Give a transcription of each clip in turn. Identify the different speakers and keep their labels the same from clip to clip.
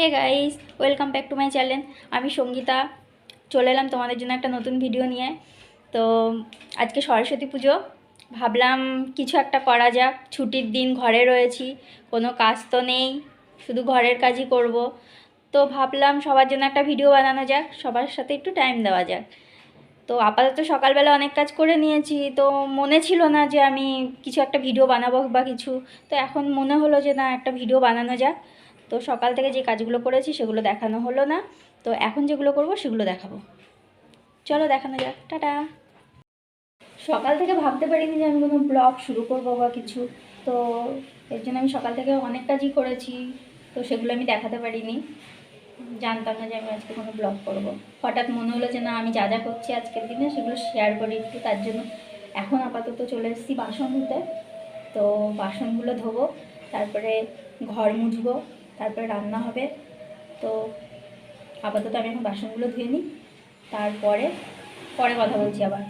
Speaker 1: Hey guys welcome back to my channel আমি সঙ্গীতা। চলে এলাম তোমাদের জন্য একটা নতুন ভিডিও নিয়ে। তো আজকে সরস্বতী পুজো। ভাবলাম কিছু একটা করা যাক। ছুটির দিন ঘরে রয়েছি, কোনো কাজ তো নেই, শুধু ঘরের কাজই করব। তো ভাবলাম সবার জন্য একটা ভিডিও বানানো যাক, সবার সাথে একটু টাইম দেওয়া যাক। তো আপাতত সকালবেলা অনেক কাজ করে নিয়েছি, তো মনে ছিল না যে আমি কিছু একটা ভিডিও বানাবো বা কিছু। তো এখন মনে হলো যে না, একটা ভিডিও বানানো যাক। তো সকাল থেকে যে কাজগুলো করেছি সেগুলো দেখানো হলো না। তো এখন যেগুলো করব সেগুলো দেখাবো। চলো দেখানো যাক। টাটা। সকাল থেকে ভাবতে পারিনি যে আমি কোনো ব্লগ শুরু করব বা কিছু। তো এর জন্য আমি সকাল থেকে অনেক কাজই করেছি। তো সেগুলো আমি দেখাতে পারিনি। জানতাম না যে আমি আজকে কোনো ব্লগ করব। হঠাৎ মনে হলো যে না, আমি যা যা করছি আজকের দিনে সেগুলো শেয়ার করি একটু। তার জন্য এখন আপাতত চলে এসেছি বাসন ধুতে। তো বাসনগুলো ধোবো, তারপরে ঘর মুছবো। তারপরে রান্না হবে। তো আপাতত আমি এখন বাসনগুলো ধুয়ে নিই, তারপরে, পরে কথা বলছি আবার।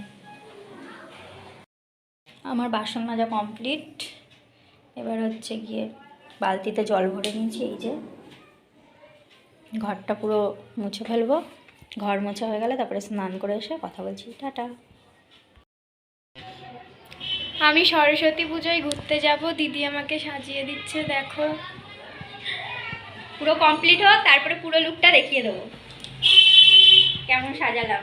Speaker 1: আমার বাসন মাজা কমপ্লিট। এবার হচ্ছে গিয়ে বালতিতে জল ভরে নিয়েছি, এই যে। ঘরটা পুরো মুছে ফেলব। ঘর মোছা হয়ে গেলে তারপরে স্নান করে এসে কথা বলছি। টাটা।
Speaker 2: আমি সরস্বতী পুজোয় ঘুরতে যাব। দিদি আমাকে সাজিয়ে দিচ্ছে, দেখো।
Speaker 1: পুরো কমপ্লিট হোক, তারপরে পুরো লুকটা দেখিয়ে দেবো। কেমন সাজালাম।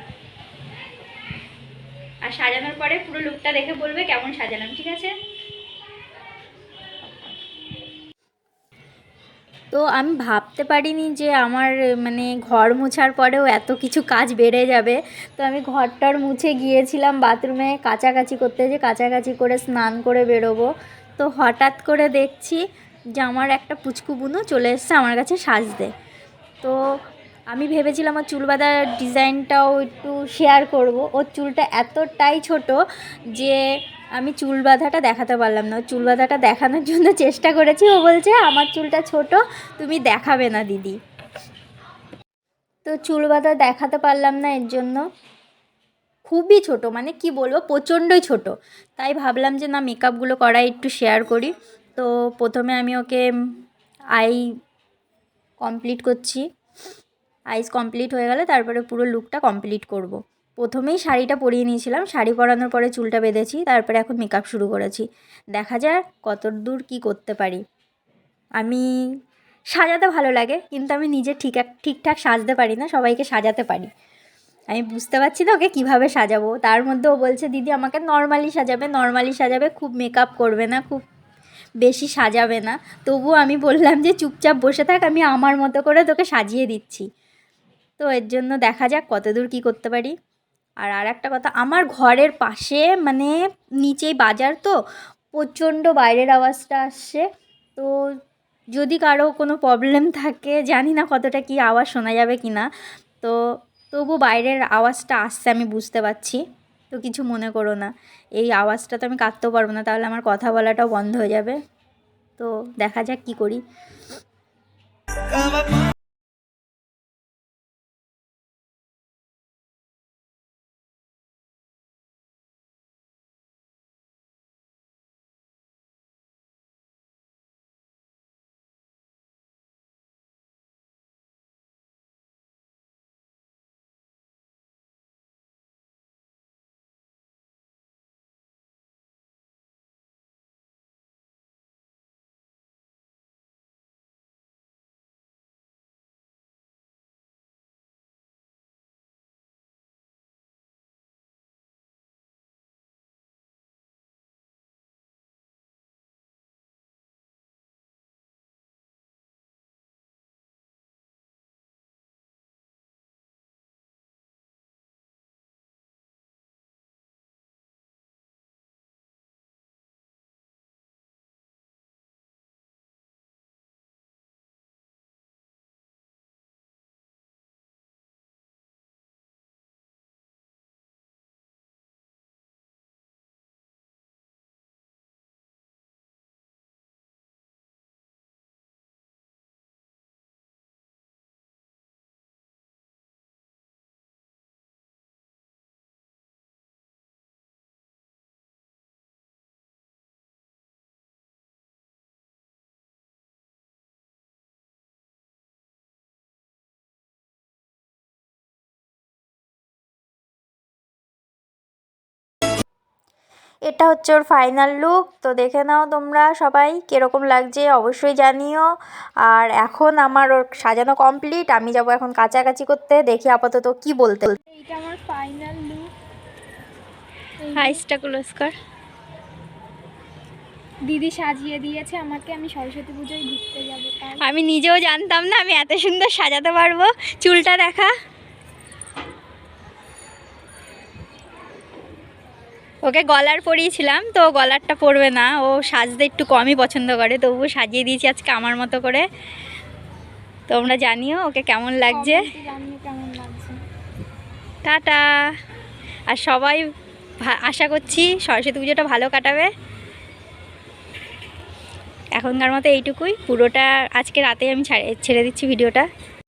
Speaker 1: আর সাজানোর পরে পুরো লুকটা দেখে বলবে কেমন সাজালাম, ঠিক আছে? তো আমি ভাবতে পারিনি যে আমার মানে ঘর মোছার পরেও এত কিছু কাজ বেড়ে যাবে। তো আমি ঘরটার মুছে গিয়েছিলাম বাথরুমে কাচাকাচি করতে, যে কাচাকাচি করে স্নান করে বেরোবো। তো হঠাৎ করে দেখছি যে আমার একটা পুচকু বুনো চলে এসছে আমার কাছে সাজতে তো আমি ভেবেছিলাম ওর চুল বাঁধার ডিজাইনটাও একটু শেয়ার করব। ওর চুলটা এতটাই ছোট যে আমি চুল বাঁধাটা দেখাতে পারলাম না। চুল বাঁধাটা দেখানোর জন্য চেষ্টা করেছি। ও বলছে, আমার চুলটা ছোট, তুমি দেখাবে না, দিদি। তো চুল বাঁধা দেখাতে পারলাম না এর জন্য। খুবই ছোট মানে কি বলব, প্রচণ্ডই ছোট। তাই ভাবলাম যে না মেকআপগুলো করাই একটু শেয়ার করি। তো প্রথমে আমি ওকে আই কমপ্লিট করছি। আইস কমপ্লিট হয়ে গেলে তারপরে পুরো লুকটা কমপ্লিট করব। প্রথমেই শাড়িটা পরিয়ে নিয়েছিলাম। শাড়ি পরানোর পরে চুলটা বেঁধেছি, তারপরে এখন মেকআপ শুরু করেছি। দেখা যাক কত দূর কী করতে পারি। আমি সাজাতে ভালো লাগে, কিন্তু আমি নিজে ঠিক ঠিকঠাক সাজতে পারি না, সবাইকে সাজাতে পারি। আমি বুঝতে পারছি না ওকে কীভাবে সাজাবো। তার মধ্যে ও বলছে, দিদি, আমাকে নর্মালি সাজাবে নর্মালি সাজাবে, খুব মেকআপ করবে না, খুব বেশি সাজাবে না। তবুও আমি বললাম যে, চুপচাপ বসে থাক, আমি আমার মতো করে তোকে সাজিয়ে দিচ্ছি। তো এর জন্য দেখা যাক কতদূর কী করতে পারি। আর আর একটা কথা, আমার ঘরের পাশে মানে নিচেই বাজার তো, প্রচণ্ড বাইরের আওয়াজটা আসছে। তো যদি কারও কোনো প্রবলেম থাকে, জানি না কতটা কি আওয়াজ শোনা যাবে কি না তো তবু বাইরের আওয়াজটা আসছে, আমি বুঝতে পারছি। তো কিছু মনে করো না। এই আওয়াজটা তো আমি কাটতেও পারব না, তাহলে আমার কথা বলাটাও বন্ধ হয়ে যাবে। তো দেখা যাক কি করি। এটা হচ্ছে ওর ফাইনাল লুক তো দেখে নাও তোমরা সবাই কীরকম লাগছে অবশ্যই জানিও। আর এখন আমার ওর সাজানো কমপ্লিট আমি যাব এখন কাছাকাছি করতে দেখি আপাতত কি বলতে
Speaker 2: এইটা আমার ফাইনাল লুক
Speaker 1: হাইসটা ক্লোজ কর
Speaker 2: দিদি সাজিয়ে দিয়েছে আমাকে আমি সরস্বতী পুজোয় ঘুরতে যাব
Speaker 1: আমি নিজেও জানতাম না আমি এত সুন্দর সাজাতে পারব। চুলটা দেখা। ওকে গলার পরিয়েছিলাম তো গলারটা পরবে না। ও সাজতে একটু কমই পছন্দ করে তবুও সাজিয়ে দিয়েছি আজকে আমার মতো করে। তোমরা জানিও ওকে কেমন লাগছে। টাটা। আর সবাই আশা করছি সরস্বতী পুজোটা ভালো কাটাবে। এখনকার মতো এইটুকুই পুরোটা আজকে রাতে আমি ছেড়ে দিচ্ছি ভিডিওটা।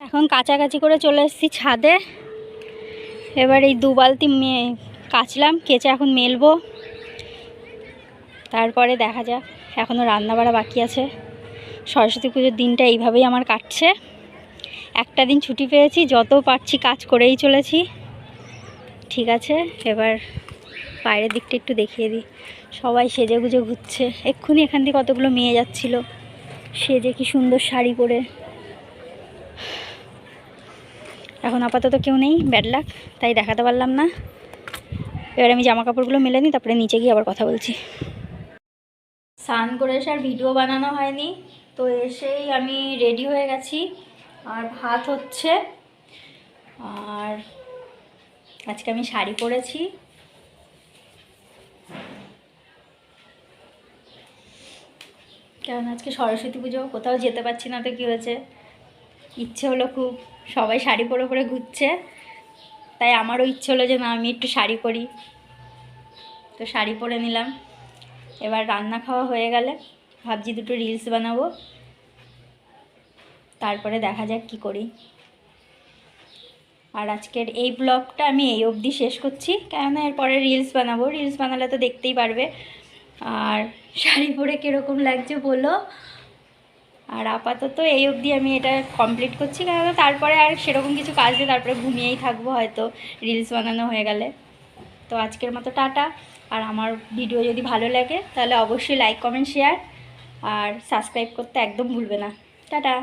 Speaker 1: এখন কাছাকাছি করে চলে এসেছি ছাদে। এবার এই দু বালতি মে কাচলাম, কেচে এখন মেলবো। তারপরে দেখা যাক এখনও রান্না বাড়া বাকি আছে। সরস্বতী পুজোর দিনটা এইভাবেই আমার কাটছে। একটা দিন ছুটি পেয়েছি, যত পারছি কাজ করেই চলেছি। ঠিক আছে, এবার বাইরের দিকটা একটু দেখিয়ে দিই। সবাই সেজে গুজে ঘুরছে। এক্ষুনি এখান থেকে কতগুলো মেয়ে যাচ্ছিল সেজে কি সুন্দর শাড়ি পরে। এখন আপাতত কেউ নেই, ব্যাড লাক, তাই দেখাতে পারলাম না। এবার আমি জামা কাপড়গুলো মেলে নিই, তারপরে নিচে গিয়ে আবার কথা বলছি। স্নান করে এসে আর ভিডিও বানানো হয়নি, তো এসেই আমি রেডি হয়ে গেছি। আর ভাত হচ্ছে, আর আজকে আমি শাড়ি পরেছি। কারণ আজকে সরস্বতী পুজো, কোথাও যেতে পারছি না তো কী হয়েছে? ইচ্ছে হলো খুব, সবাই শাড়ি পরে পরে ঘুরছে। তাই আমারও ইচ্ছে হলো যে না, আমি একটু শাড়ি পরি। তো শাড়ি পরে নিলাম। এবার রান্না খাওয়া হয়ে গেলে ভাবছি দুটো রিলস বানাবো। তারপরে দেখা যাক কি করি। আর আজকের এই ব্লগটা আমি এই অবধি শেষ করছি। কেননা এরপরে রিলস বানাবো। রিলস বানালে তো দেখতেই পারবে। আর শাড়ি পরে কীরকম লাগছে বলো? আর আপাতত এই অবধি আমি এটা কমপ্লিট করছি কেন তারপরে আর সেরকম কিছু কাজ দিয়ে তারপরে ঘুমিয়েই থাকব হয়তো রিলস বানানো হয়ে গেলে। তো আজকের মতো টাটা, আর আমার ভিডিও যদি ভালো লাগে, তাহলে অবশ্যই লাইক কমেন্ট শেয়ার আর সাবস্ক্রাইব করতে একদম ভুলবে না। টাটা!